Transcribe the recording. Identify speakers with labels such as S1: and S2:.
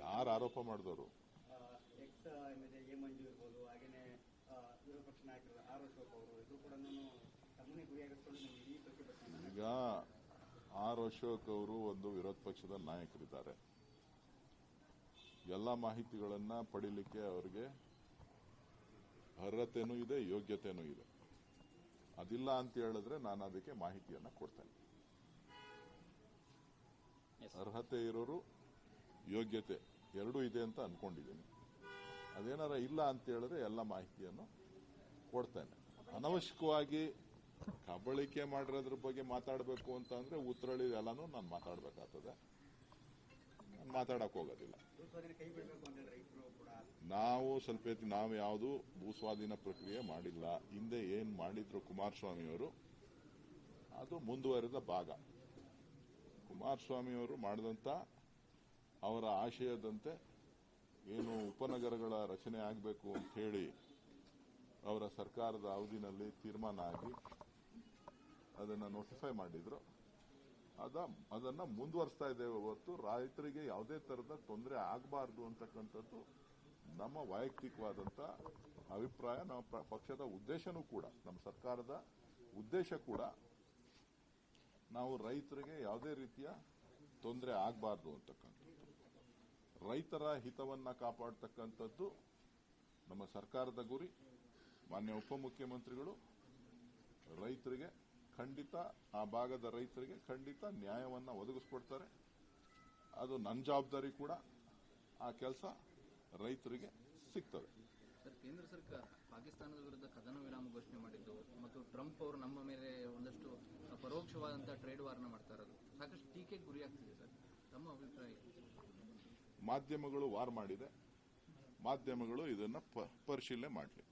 S1: ಯಾರು ಆರೋಪ ಮಾಡಿದವರು?
S2: ಎಕ್ಸ್ ಆಮೇಲೆ ಎ ಮಂಜು ಇರ್ಬೋದು ಹಾಗೇನೆ ವಿರೋಧ ಪಕ್ಷ ನಾಯಕರು ಆರ್ ಅಶೋಕ್ ಅವರು ಇದು ಕೂಡ
S1: ಈಗ ಆರ್ ಅಶೋಕ್ ಅವರು ಒಂದು ವಿರೋಧ ಪಕ್ಷದ ನಾಯಕರಿದ್ದಾರೆ. ಎಲ್ಲ ಮಾಹಿತಿಗಳನ್ನ ಪಡಿಲಿಕ್ಕೆ ಅವರಿಗೆ ಅರ್ಹತೆನೂ ಇದೆ ಯೋಗ್ಯತೆನೂ ಇದೆ. ಅದಿಲ್ಲ ಅಂತ ಹೇಳಿದ್ರೆ ನಾನು ಅದಕ್ಕೆ ಮಾಹಿತಿಯನ್ನ ಕೊಡ್ತೇನೆ. ಅರ್ಹತೆ ಇರೋರು ಯೋಗ್ಯತೆ ಎರಡೂ ಇದೆ ಅಂತ ಅನ್ಕೊಂಡಿದ್ದೀನಿ. ಅದೇನಾರ ಇಲ್ಲ ಅಂತ ಹೇಳಿದ್ರೆ ಎಲ್ಲ ಮಾಹಿತಿಯನ್ನು ಕೊಡ್ತೇನೆ. ಅನವಶ್ಯಕವಾಗಿ ಕಬಳಿಕೆ ಮಾಡಿರೋದ್ರ ಬಗ್ಗೆ ಮಾತಾಡಬೇಕು ಅಂತ ಅಂದ್ರೆ ಉತ್ತರಳಿ ಎಲ್ಲಾನು ನಾನು ಮಾತಾಡಬೇಕಾಗ್ತದೆ. ನಾನು ಮಾತಾಡಕ್ ಹೋಗೋದಿಲ್ಲ. ನಾವು ಸ್ವಲ್ಪ ನಾವು ಯಾವುದು ಭೂಸ್ವಾಧೀನ ಪ್ರಕ್ರಿಯೆ ಮಾಡಿಲ್ಲ. ಹಿಂದೆ ಏನ್ ಮಾಡಿದ್ರು ಕುಮಾರಸ್ವಾಮಿಯವರು, ಅದು ಮುಂದುವರೆದ ಭಾಗ. ಕುಮಾರಸ್ವಾಮಿಯವರು ಮಾಡಿದಂತ ಅವರ ಆಶಯದಂತೆ ಏನು ಉಪನಗರಗಳ ರಚನೆ ಆಗಬೇಕು ಅಂತ ಹೇಳಿ ಅವರ ಸರ್ಕಾರದ ಅವಧಿನಲ್ಲಿ ತೀರ್ಮಾನ ಆಗಿ ಅದನ್ನ ನೋಟಿಫೈ ಮಾಡಿದ್ರು. ಅದ, ಅದನ್ನು ಮುಂದುವರಿಸ್ತಾ ಇದ್ದೇವೆ ಹೊರತು ರೈತರಿಗೆ ಯಾವುದೇ ಥರದ ತೊಂದರೆ ಆಗಬಾರದು ಅಂತಕ್ಕಂಥದ್ದು ನಮ್ಮ ವೈಯಕ್ತಿಕವಾದಂತ ಅಭಿಪ್ರಾಯ, ನಮ್ಮ ಪಕ್ಷದ ಉದ್ದೇಶನೂ ಕೂಡ, ನಮ್ಮ ಸರ್ಕಾರದ ಉದ್ದೇಶ ಕೂಡ ನಾವು ರೈತರಿಗೆ ಯಾವುದೇ ರೀತಿಯ ತೊಂದರೆ ಆಗಬಾರ್ದು ಅಂತಕ್ಕಂಥದ್ದು. ರೈತರ ಹಿತವನ್ನ ಕಾಪಾಡ್ತಕ್ಕಂಥದ್ದು ನಮ್ಮ ಸರ್ಕಾರದ ಗುರಿ. ಮಾನ್ಯ ಉಪಮುಖ್ಯಮಂತ್ರಿಗಳು ರೈತರಿಗೆ ಖಂಡಿತ ಆ ಭಾಗದ ರೈತರಿಗೆ ಖಂಡಿತ ನ್ಯಾಯವನ್ನು ಒದಗಿಸ್ಕೊಡ್ತಾರೆ. ಅದು ನನ್ನ ಜವಾಬ್ದಾರಿ ಕೂಡ ಆ ಕೆಲಸ ರೈತರಿಗೆ ಸಿಗ್ತದೆ.
S3: ಸರ್ ಕೇಂದ್ರ ಸರ್ಕಾರ ಪಾಕಿಸ್ತಾನದ ವಿರುದ್ಧ ಕದನ ವಿರಾಮ ಘೋಷಣೆ ಮಾಡಿದ್ದು ಮತ್ತು ಟ್ರಂಪ್ ಅವರು ನಮ್ಮ ಮೇಲೆ ಒಂದಷ್ಟು ಪರೋಕ್ಷವಾದಂತಹ ಟ್ರೇಡ್ ವಾರ್ನ ಮಾಡ್ತಾ ಇರೋದು. ಸಾಕಷ್ಟು ಟೀಕೆಗೆ ಗುರಿಯಾಗ್ತಿದೆ ಸರ್. ತಮ್ಮ ಅಭಿಪ್ರಾಯ
S1: ಮಾಧ್ಯಮಗಳು ವಾರ್ ಮಾಡಿದೆ. ಮಾಧ್ಯಮಗಳು ಇದನ್ನ ಪರಿಶೀಲನೆ ಮಾಡಲಿ.